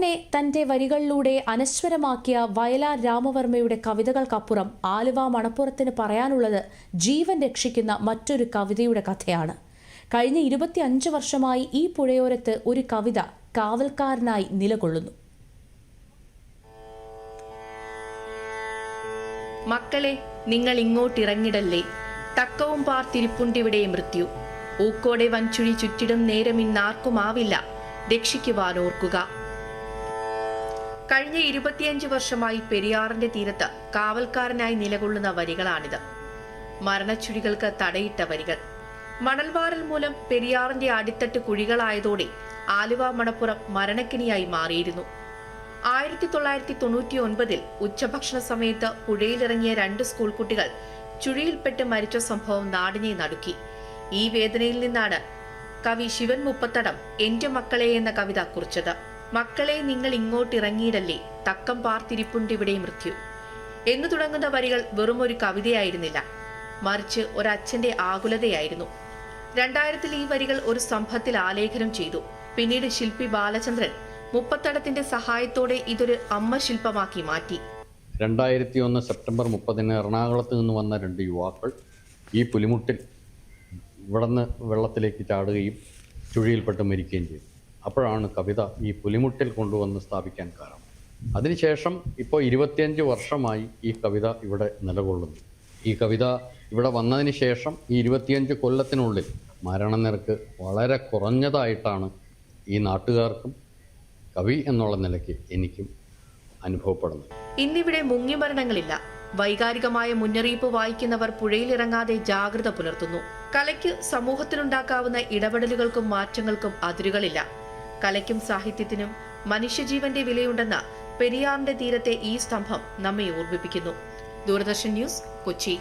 പെരിയാറിനെ തന്റെ വരികളിലൂടെ അനശ്വരമാക്കിയ വയലാർ രാമവർമ്മയുടെ കവിതകൾക്കപ്പുറം ആലുവ മണപ്പുറത്തിന് പറയാനുള്ളത് ജീവൻ രക്ഷിക്കുന്ന മറ്റൊരു കവിതയുടെ കഥയാണ്. കഴിഞ്ഞ ഇരുപത്തിയഞ്ച് വർഷമായി ഈ പുഴയോരത്ത് ഒരു കവിത കാവൽക്കാരനായി നിലകൊള്ളുന്നു. മക്കളെ നിങ്ങൾ ഇങ്ങോട്ടിറങ്ങിടല്ലേ? തക്കവും പാർത്തിരിപ്പുണ്ടിവിടെ മൃത്യു. ഊക്കോടെ വൻചുഴി ചുറ്റിടും നേരം ഇന്നാർക്കുമാവില്ല രക്ഷിക്കുവാനോർക്കുക കഴിഞ്ഞ ഇരുപത്തിയഞ്ച് വർഷമായി പെരിയാറിന്റെ തീരത്ത് കാവൽക്കാരനായി നിലകൊള്ളുന്ന വരികളാണിത്. മരണച്ചുഴികൾക്ക് തടയിട്ട വരികൾ. മണൽവാരൽ മൂലം പെരിയാറിന്റെ അടിത്തട്ട് കുഴികളായതോടെ ആലുവ മണപ്പുറം മരണക്കിണിയായി മാറിയിരുന്നു. ആയിരത്തി തൊള്ളായിരത്തി തൊണ്ണൂറ്റി ഒൻപതിൽ ഉച്ചഭക്ഷണ സമയത്ത് പുഴയിലിറങ്ങിയ രണ്ട് സ്കൂൾ കുട്ടികൾ ചുഴിയിൽപ്പെട്ട് മരിച്ച സംഭവം നാടിനെ നടുക്കി. ഈ വേദനയിൽ നിന്നാണ് കവി ശിവൻ മുപ്പത്തടം എന്റെ മക്കളെ എന്ന കവിത കുറിച്ചത്. മക്കളെ നിങ്ങൾ ഇങ്ങോട്ട് ഇങ്ങോട്ടിറങ്ങിയിടല്ലേ? തക്കം പാർത്തിരിപ്പുണ്ടിവിടെ മൃത്യു. എന്നു തുടങ്ങുന്ന വരികൾ വെറും ഒരു കവിതയായിരുന്നില്ല. മറിച്ച് ഒരച്ഛന്റെ ആകുലതയായിരുന്നു. രണ്ടായിരത്തിൽ ഈ വരികൾ ഒരു സ്തംഭത്തിൽ ആലേഖനം ചെയ്തു. പിന്നീട് ശില്പി ബാലചന്ദ്രൻ മുപ്പത്തടത്തിന്റെ സഹായത്തോടെ ഇതൊരു അമ്മ ശില്പമാക്കി മാറ്റി. രണ്ടായിരത്തി ഒന്ന് സെപ്റ്റംബർ മുപ്പതിന് എറണാകുളത്ത് നിന്ന് വന്ന രണ്ട് യുവാക്കൾ ഈ പുലിമുട്ടിൽ ഇവിടുന്ന് വെള്ളത്തിലേക്ക് ചാടുകയും ചുഴിയിൽപ്പെട്ട് മരിക്കുകയും ചെയ്തു. അപ്പോഴാണ് കവിത ഈ പുലിമുട്ടിൽ കൊണ്ടുവന്ന് സ്ഥാപിക്കാൻ കാരണം. അതിനുശേഷം ഇപ്പോൾ ഇരുപത്തിയഞ്ച് വർഷമായി ഈ കവിത ഇവിടെ നിലകൊള്ളുന്നു. ഈ കവിത ഇവിടെ വന്നതിന് ശേഷം ഈ ഇരുപത്തിയഞ്ച് കൊല്ലത്തിനുള്ളിൽ മരണനിരക്ക് വളരെ കുറഞ്ഞതായിട്ടാണ് ഈ നാട്ടുകാർക്കും കവി എന്നുള്ള നിലയ്ക്ക് എനിക്കും അനുഭവപ്പെടുന്നത്. ഇന്നിവിടെ മുങ്ങിമരണങ്ങളില്ല. വൈകാരികമായ മുന്നറിയിപ്പ് വായിക്കുന്നവർ പുഴയിലിറങ്ങാതെ ജാഗ്രത പുലർത്തുന്നു. കലയ്ക്ക് സമൂഹത്തിനുണ്ടാക്കാവുന്ന ഇടപെടലുകൾക്കും മാറ്റങ്ങൾക്കും അതിരുകളില്ല. കലയ്ക്കും സാഹിത്യത്തിനും മനുഷ്യജീവന്റെ വിലയുണ്ടെന്ന പെരിയാറിന്റെ തീരത്തെ ഈ സ്തംഭം നമ്മെ ഓർമ്മിപ്പിക്കുന്നു ദൂരദർശൻ ന്യൂസ് കൊച്ചി.